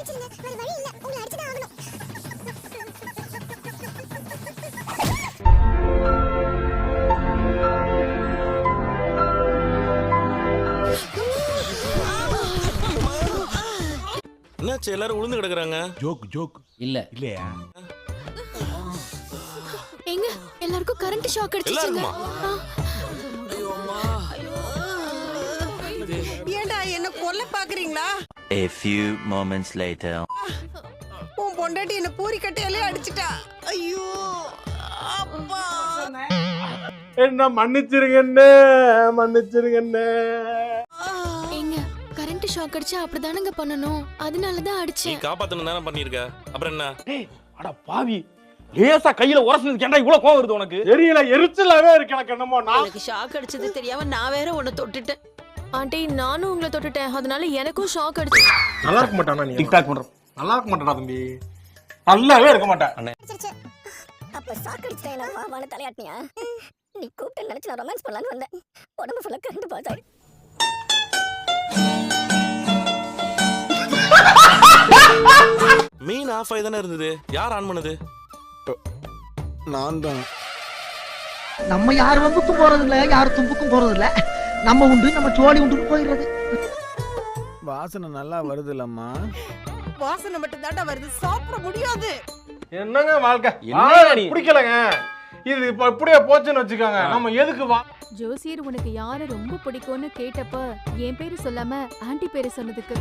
மன்னிச்சிருங்க வேற வழி இல்ல. உங்களை அடிச்சுதான் ஆகணும். என்னாச்சு? எல்லாரும் உளுந்து கிடக்குறாங்க. Joke joke. இல்ல. இல்லையா? எங்க? எல்லாருக்கும் கரண்ட் ஷாக் எல்லாருக்குமா? ஏண்டா என்ன கொல்ல பாக்குறீங்களா? A few moments later. உன் பொண்டாட்டி என்ன பூரி கட்டையாலே அடிச்சிட்டா. ஐயோ அப்பா. என்ன மன்னிச்சிருங்கண்ணே மன்னிச்சிருங்கண்ணே. எங்க கரண்ட் ஷாக் அடிச்சா அப்படிதானங்க பண்ணணும். அதனால தான் நீ அடிச்சேன் காப்பாத்தணும் தானே பண்ணிருக்க. அப்புறம் என்ன? அட பாவி. லேசா கையில உரசுனதுக்கு ஏன்டா இவ்வளவு கோவம் வருது உனக்கு? தெரியல எரிச்சலாவே இருக்கு எனக்கு என்னமோ. நான் எனக்கு ஷாக் அடிச்சது தெரியாம நான் வேற உன்னை தொட்டுட்டேன். ஆண்டி நானும் உங்களை தொட்டுட்டேன். அதனால எனக்கும் ஷாக் அடிச்சு. நல்லா இருக்க மாட்டானா நீ? டிக்டாக் பண்றோம். நல்லா இருக்க மாட்டானா தம்பி? நல்லாவே இருக்க மாட்டேன் அடிச்சிருச்சு அப்ப சாக்கு அடிச்சுட்டேன். என்ன வா வான்னு தலையாட்டினியா? நீ கூப்பிட்டு நினைச்சு நான் ரொமான்ஸ் பண்ணலான்னு வந்தேன். உடம்பு ஃபுல்லா கரண்ட் பாஸ் மீன் ஆஃப் ஆகி தானே இருந்தது. யார் ஆன் பண்ணது? நான் தான் நம்ம யார் வம்புக்கும் போறது இல்ல யார் தும்புக்கும் போறது இல்ல நம்ம உண்டு நம்ம சோழி உண்டு போயிடுறது. வாசனை நல்லா வருதுல்லம்மா வாசனை மட்டும் தாண்டா வருது சாப்பிட முடியாது. என்னங்க வாழ்க்கை? நீ? பிடிக்கலங்க. இது இப்ப இப்படியே போச்சுன்னு வச்சுக்கோங்க. நம்ம எதுக்கு வா ஜோசியர் உனக்கு யாரை ரொம்ப பிடிக்கும்னு கேட்டப்ப என் பேரு சொல்லாம ஆன்ட்டி பேரு சொன்னதுக்கு.